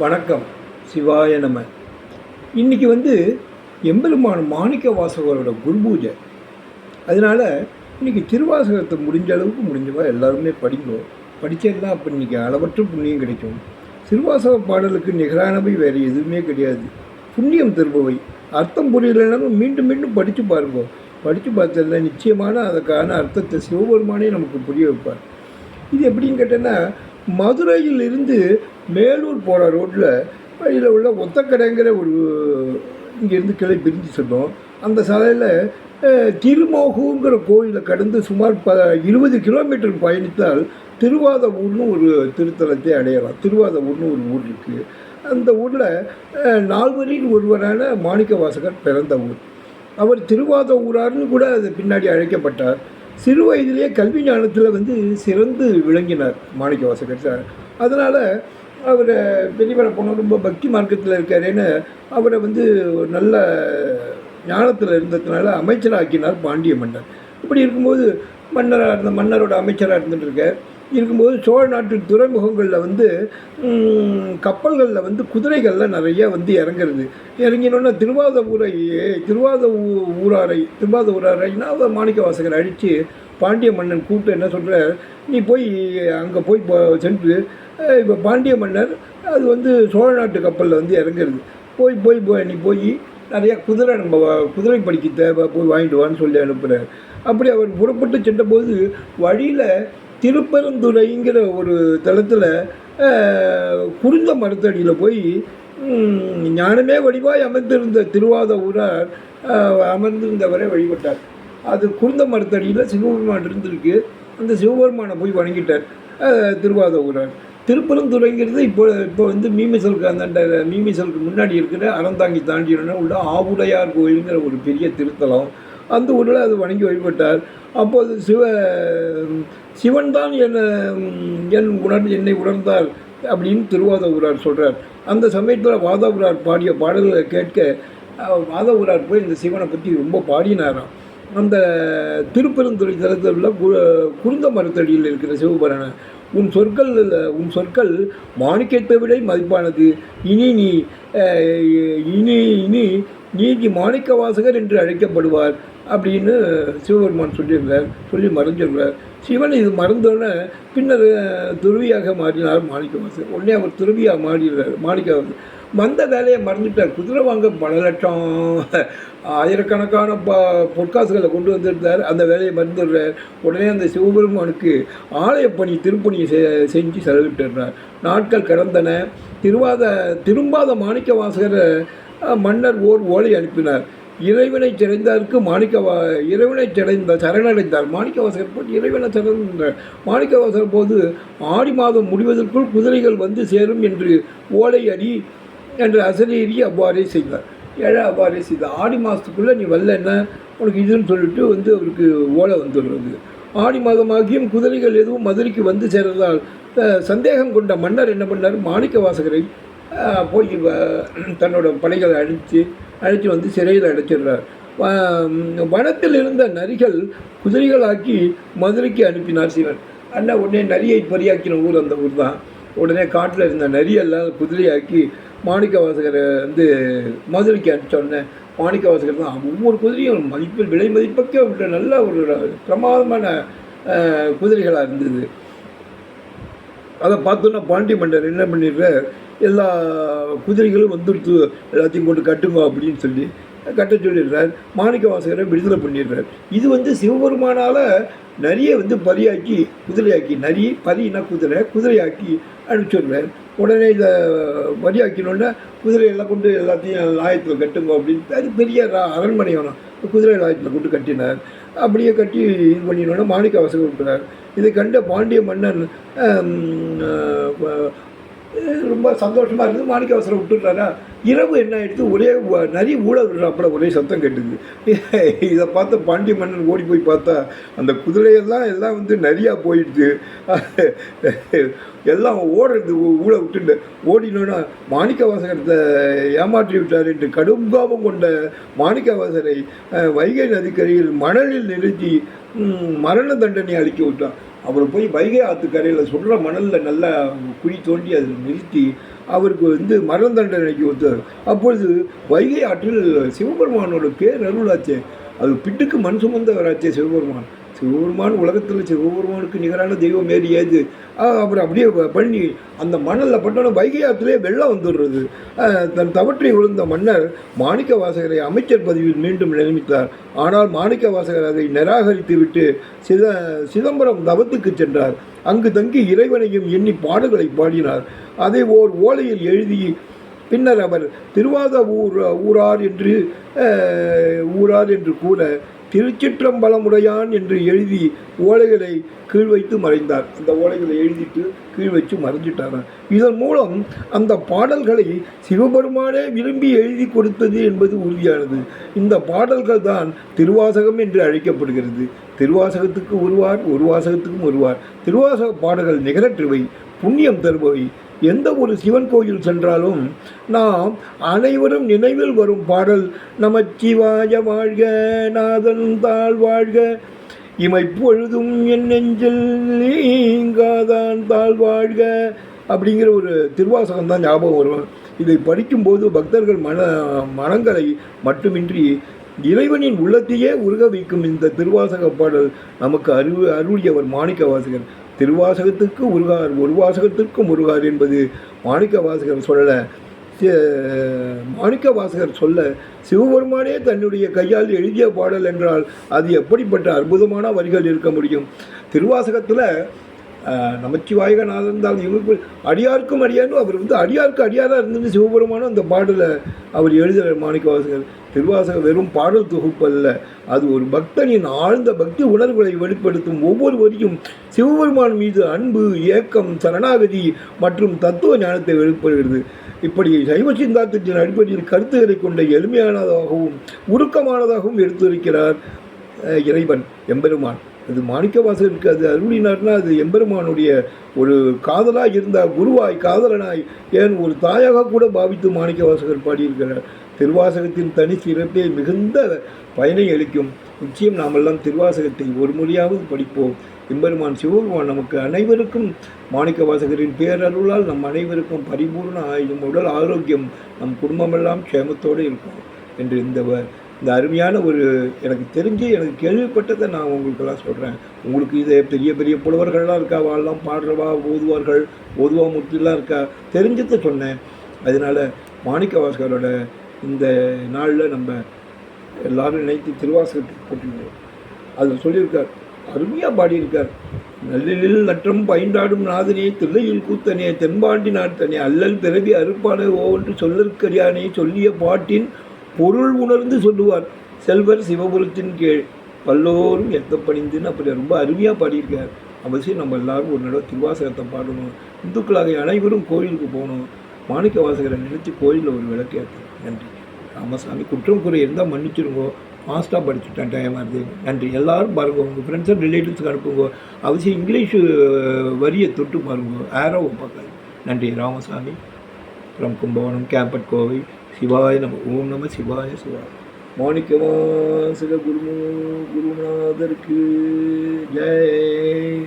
வணக்கம். சிவாய நம. இன்னைக்கு வந்து எம்பெருமான் மாணிக்க வாசகரோட குருபூஜை. அதனால் இன்னைக்கு திருவாசகத்தை முடிஞ்ச அளவுக்கு முடிஞ்சவா எல்லாருமே படிக்கணும். படித்தா அப்போ இன்னைக்கு அளவற்ற புண்ணியம் கிடைக்கும். திருவாசக பாடலுக்கு நிகரானவை வேறு எதுவுமே கிடையாது. புண்ணியம் தருபவை. அர்த்தம் புரியலைனாலும் மீண்டும் மீண்டும் படித்து பாருங்க. படித்து பார்த்ததில்ல நிச்சயமான அதுக்கான அர்த்தத்தை சிவபெருமானே நமக்கு புரிய வைப்பார். இது எப்படின்னு கேட்டேன்னா மதுரையில் இருந்து மேலூர் போகிற ரோட்டில் வழியில் உள்ள ஒத்தக்கடைங்கிற ஒரு இங்கேருந்து கிளை பிரிஞ்சு சொன்னோம் அந்த சாலையில் திருமோகுங்கிற கோயிலை கடந்து சுமார் ப இருபது கிலோமீட்டர் பயணித்தால் திருவாத ஊர்னு ஒரு திருத்தலத்தை அடையலாம். திருவாத ஊர்னு ஒரு ஊர் இருக்குது அந்த ஊரில் நால்வரில் ஒருவரான மாணிக்க வாசகர் பிறந்த ஊர். அவர் திருவாத ஊரார்னு கூட அது பின்னாடி அழைக்கப்பட்டார். சிறு வயதிலேயே கல்வி ஞானத்தில் வந்து சிறந்து விளங்கினார் மாணிக்க வாசகர் சார். அதனால் அவரை பெரியவரை போனால் ரொம்ப பக்தி மார்க்கத்தில் இருக்காருன்னு அவரை வந்து ஒரு நல்ல ஞானத்தில் இருந்ததுனால அமைச்சராக்கினார் பாண்டிய மன்னர். இப்படி இருக்கும்போது மன்னராக இருந்த மன்னரோட அமைச்சராக இருந்துட்டு இருக்கார். இருக்கும்போது சோழ நாட்டு துறைமுகங்களில் வந்து கப்பல்களில் வந்து குதிரைகளில் நிறைய வந்து இறங்குறது. இறங்கினோன்னா திருவாத ஊரை திருவாத ஊராரை திருவாத ஊராரைனா அவர் மாணிக்க வாசகர் அடித்து பாண்டிய மன்னன் கூப்பிட்டு என்ன சொல்கிற நீ போய் அங்கே போய் சென்று இப்போ பாண்டிய மன்னர் அது வந்து சோழ நாட்டு கப்பலில் வந்து இறங்குறது. போய் போய் போய் நீ போய் நிறையா குதிரை நம்ம குதிரை படிக்க தேவை போய் வாங்கிட்டு வான்னு சொல்லி அனுப்புகிறார் அப்படி அவர் புறப்பட்டு சென்றபோது வழியில் திருப்பெருந்துறைங்கிற ஒரு தளத்தில் குருந்த மரத்தடியில் போய் ஞானமே வடிவாய் அமர்ந்திருந்த திருவாத ஊரார் அமர்ந்திருந்தவரை வழிபட்டார். அது குருந்த மரத்தடியில் சிவபெருமான் இருந்திருக்கு. அந்த சிவபெருமானை போய் வணங்கிட்டார் திருவாத ஊரார். திருப்பெருந்துறைங்கிறது இப்போ இப்போ வந்து மீமிசலுக்கு அந்த மீமிசலுக்கு முன்னாடி இருக்கிற அறந்தாங்கி தாண்டியுடனே உள்ள ஆவுடையார் கோயிலுங்கிற ஒரு பெரிய திருத்தலம். அந்த ஊரில் அது வணங்கி வழிபட்டார். அப்போது சிவ சிவன் தான் என்னை என் உணர் என்னை உணர்ந்தார் அப்படின்னு திருவாத ஊரார் சொல்கிறார் அந்த சமயத்தில் வாத ஊரார் பாடிய பாடல்களை கேட்க வாத ஊரார் போய் இந்த சிவனை பற்றி ரொம்ப பாடினாராம். அந்த திருப்பெருந்துறை தலத்தில் உள்ள கு- குருந்த மரத்தடியில் இருக்கிற சிவபரணன் உன் சொற்கள் உன் சொற்கள் மாணிக்கத்தை விட மதிப்பானது. இனி நீ இனி இனி நீதி மாணிக்க வாசகர் என்று அழைக்கப்படுவார். அப்படின்னு சிவபெருமான் சொல்லியிருந்தார் சொல்லி மறைஞ்சிருந்தார். சிவன் இது மறந்தோடனே பின்னர் துருவியாக மாறினார் மாணிக்க வாசகர் உடனே அவர் துருவியாக மாறிடுறார் மாணிக்கவாசர். வந்த வேலையை மறந்துட்டார். குதிரை வாங்க பல லட்சம் ஆயிரக்கணக்கான ப பொற்காசுகளை கொண்டு வந்திருந்தார். அந்த வேலையை மறந்துடுறார். உடனே அந்த சிவபெருமானுக்கு ஆலய பணி திருப்பணியை செ- செஞ்சு செலவிட்டுறார் நாட்கள் கடந்தன. திருவாத திரும்பாத மாணிக்க வாசகரை மன்னர் ஓர் ஓலை அனுப்பினார். இறைவனை சிறைந்தாருக்கு மாணிக்க இறைவனை சிறைந்த சரணடைந்தார். மாணிக்க வாசகர் போட்டு இறைவனை சரணடைந்தார் மாணிக்க வாசகர் போது ஆடி மாதம் முடிவதற்குள் குதிரைகள் வந்து சேரும் என்று ஓலை அடி என்று அசரீரி அவ்வாறே செய்தார். ஏழை அவ்வாறே செய்தார். ஆடி மாதத்துக்குள்ளே நீ வரலன்னா உனக்கு இதுன்னு சொல்லிட்டு வந்து அவருக்கு ஓலை வந்துடுறது ஆடி மாதமாகியும் குதிரைகள் எதுவும் மதுரைக்கு வந்து சேர்றதால் சந்தேகம் கொண்ட மன்னர் என்ன பண்ணார்? மாணிக்க வாசகரை போய் தன்னோட படைகளை அழித்து அழைத்து வந்து சிறையில் அடைச்சிடுறார். வனத்தில் இருந்த நரிகள் குதிரைகளாக்கி மதுரைக்கு அனுப்பினார் சிவன். அண்ணா உடனே நரியை பரியாக்கின ஊர் அந்த ஊர் தான் உடனே காட்டில் இருந்த நரியெல்லாம் குதிரையாக்கி மாணிக்க வாசகரை வந்து மதுரைக்கு அனுப்பிச்சோடனே மாணிக்க வாசகர் தான் ஒவ்வொரு குதிரையும் மதிப்பில் விலை மதிப்பக்க உள்ள நல்ல ஒரு பிரமாதமான குதிரைகளாக இருந்தது. அதை பார்த்தோன்னா பாண்டி மன்னர் என்ன பண்ணிடுற எல்லா குதிரைகளும் வந்துடுத்து எல்லாத்தையும் கொண்டு கட்டுங்க அப்படின்னு சொல்லி கட்ட சொல்லிடுறார். மாணிக்க வாசகரை விடுதலை பண்ணிடுறார். இது வந்து சிவபெருமானால் நரியை வந்து பரியாக்கி குதிரையாக்கி நரி பலினா குதிரை குதிரையாக்கி அனுப்பிச்சிடுறார் உடனே இதை பலியாக்கினோடனே குதிரையெல்லாம் கொண்டு எல்லாத்தையும் லாயத்தில் கட்டுங்க அப்படின்னு அது பெரிய ரா- அரண்மனை வேணும் குதிரை லாயத்தில் கொண்டு கட்டினார். அப்படியே கட்டி இது பண்ணினோடனே மாணிக்க வாசகர் விட்டுறார். இதை கண்ட பாண்டிய மன்னன் ரொம்ப சந்தோஷமாக இருந்தது. மாணிக்க அவசரம் விட்டுடுறாரா? இரவு என்ன ஆகிடுது ஒரே நிறைய ஊழல் அப்புறம் ஒரே சத்தம் கேட்டுது. இதை பார்த்து பாண்டிய மன்னன் ஓடி போய் பார்த்தா அந்த குதிரையெல்லாம் எல்லாம் வந்து நிறையா போயிடுச்சு எல்லாம் ஓடுறது ஊழ விட்டுட்டு ஓடினோன்னா மாணிக்கவாசகத்தை ஏமாற்றி விட்டார் என்று கடும் கோபம் கொண்ட மாணிக்கவாசரை வைகை நதிக்கரையில் மணலில் நிறுத்தி மரண தண்டனை அளிக்க விட்டான். அவர் போய் வைகை ஆற்றுக்கரையில் சொல்கிற மணலில் நல்லா குழி தோண்டி அதில் நிறுத்தி அவருக்கு வந்து மரண தண்டனைக்கு ஒத்துவார். அப்பொழுது வைகை ஆற்றில் சிவபெருமானோட பேர் அருளாச்சே. அது பிட்டுக்கு மண் சுமந்தவராச்சே சிவபெருமான். சிவபெருமான் உலகத்தில் சிவபெருமானுக்கு நிகரான தெய்வம் ஏறி ஏது? அப்புறம் அப்படியே பண்ணி அந்த மணலில் பட்டோன்னா வைகை வெள்ளம் வந்துடுறது. தன் தவற்றை விழுந்த மன்னர் மாணிக்க வாசகரை அமைச்சர் பதவியில் மீண்டும் நியமித்தார். ஆனால் மாணிக்க வாசகர் அதை நிராகரித்து விட்டு சித சிதம்பரம் தவத்துக்கு சென்றார். அங்கு தங்கி இறைவனையும் எண்ணி பாடல்களை பாடினார். அதை ஓர் ஓலையில் எழுதி பின்னர் அவர் திருவாத ஊர் ஊரார் என்று ஊரார் என்று கூற திருச்சிற்றம்பலமுடையான் என்று எழுதி ஓலைகளை கீழ் வைத்து மறைந்தார். அந்த ஓலைகளை எழுதிட்டு கீழ் வச்சு மறைஞ்சிட்டாராம் இதன் மூலம் அந்த பாடல்களை சிவபெருமானே விரும்பி எழுதி கொடுத்தது என்பது உறுதியானது. இந்த பாடல்கள் தான் திருவாசகம் என்று அழைக்கப்படுகிறது. திருவாசகத்துக்கு ஒருவார் ஒரு வாசகத்துக்கும் ஒருவார். திருவாசக பாடல்கள் நிகரற்றவை. புண்ணியம் தருபவை. எந்த ஒரு சிவன் கோயில் சென்றாலும் நாம் அனைவரும் நினைவில் வரும் பாடல் நமச்சிவாய வாழ்க நாதன் தாழ் வாழ்க. இமைப்பொழுதும் என் நெஞ்சில் நீங்காதான் தாழ் வாழ்க. அப்படிங்கிற ஒரு திருவாசகம் தான் ஞாபகம் வரும். இதை படிக்கும்போது பக்தர்கள் மன மனங்களை மட்டுமின்றி இறைவனின் உள்ளத்தையே உருக வைக்கும் இந்த திருவாசக பாடல் நமக்கு அறிவு அருளியவர் மாணிக்க வாசகர் திருவாசகத்துக்கு முருகார் ஒரு வாசகத்திற்கும் உருகார் என்பது மாணிக்க வாசகர் சொல்ல மாணிக்க வாசகர் சொல்ல சிவபெருமானே தன்னுடைய கையால் எழுதிய பாடல் என்றால் அது எப்படிப்பட்ட அற்புதமான வரிகள் இருக்க முடியும்? திருவாசகத்தில் நமச்சிவாயகநாதன் தான் இவருக்கு அடியாருக்கும் அடியானும் அவர் வந்து அடியாருக்கு அடியாராக இருந்துட்டு சிவபெருமானும் அந்த பாடலை அவர் எழுதுகிறார் மாணிக்கவாசகர் திருவாசகம் வெறும் பாடல் தொகுப்பு அல்ல அது ஒரு பக்தனின் ஆழ்ந்த பக்தி உணர்வுகளை வெளிப்படுத்தும் ஒவ்வொரு வரியும் சிவபெருமான் மீது அன்பு ஏக்கம் சரணாகதி மற்றும் தத்துவ ஞானத்தை வெளிப்படுகிறது. இப்படி சைவ சிந்தாந்தத்தின் அடிப்படையில் கருத்துக்களை கொண்ட எளிமையானதாகவும் உருக்கமானதாகவும் எடுத்துரைக்கிறார் இறைவன் எம்பெருமான். அது மாணிக்கவாசகருக்கு அது அருளினார்னா அது எம்பெருமானுடைய ஒரு காதலாக இருந்தால் குருவாய் காதலனாய் ஏன் ஒரு தாயாக கூட பாவித்து மாணிக்கவாசகர் பாடியிருக்கிறார். திருவாசகத்தின் தனி சிறப்பே மிகுந்த பயனை அளிக்கும். நிச்சயம் நாமெல்லாம் திருவாசகத்தை ஒரு மொழியாவது படிப்போம். எம்பெருமான் சிவபெருமான் நமக்கு அனைவருக்கும் மாணிக்க வாசகரின் பேரருளால் நம் அனைவருக்கும் பரிபூர்ண ஆயுதம் உடல் ஆரோக்கியம் நம் குடும்பமெல்லாம் க்ஷேமத்தோடு இருக்கும் என்று இந்த இந்த அருமையான ஒரு எனக்கு தெரிஞ்சு எனக்கு கேள்விப்பட்டதை நான் உங்களுக்கெல்லாம் சொல்கிறேன் உங்களுக்கு இதை பெரிய பெரிய புலவர்கள்லாம் இருக்கா? வாழலாம் பாடுறவா? ஓதுவார்கள் ஓதுவா மூர்த்திலாம் இருக்கா? தெரிஞ்சதை சொன்னேன். அதனால் மாணிக்க வாசகரோட இந்த நாளில் நம்ம எல்லாரும் நினைத்து திருவாசகத்துக்கு போட்டிருந்தோம் அதில் சொல்லியிருக்கார் அருமையாக பாடியிருக்கார். நல்லில் நற்றம் பயின்றாடும் நாதனே தில்லையில் கூத்தனே தென்பாண்டி நாட்டனே அல்லல் பிறவி அறுப்பானே ஓவென்று சொல்லற்கரியானே சொல்லிய பாட்டின் பொருள் உணர்ந்து சொல்லுவார். செல்வர் சிவபுரத்தின் கீழ். பல்லோரும் எத்த பணிந்துன்னு அப்படி ரொம்ப அருமையாக பாடியிருக்கார். அவசியம் நம்ம எல்லாரும் ஒரு நடவை திருவாசகத்தை பாடணும். இந்துக்களாக அனைவரும் கோயிலுக்கு போகணும். மாணிக்க வாசகரை நினைத்து கோயிலில் ஒரு விளக்கேற்றணும் நன்றி. ராமசாமி குற்றம் குறை இருந்தால் மன்னிச்சிருங்கோ. ஃபாஸ்ட்டாக படிச்சுட்டேன் டைம் வருது நன்றி. எல்லாரும் பாருங்க. உங்கள் ஃப்ரெண்ட்ஸ் அண்ட் ரிலேட்டிவ்ஸ்க்கு அனுப்புங்க. அவசியம் இங்கிலீஷ் வரியை தொட்டு பாருங்க. ஆரோவை பார்க்காது நன்றி. ராமசாமி ஃப்ரம் கும்பகோணம் கேம்பட் கோவை. சிவாய நம ஓம் நம சிவாய சிவாய மாணிக்கவாசக குருமு குருநாதருக்கு ஜெய்.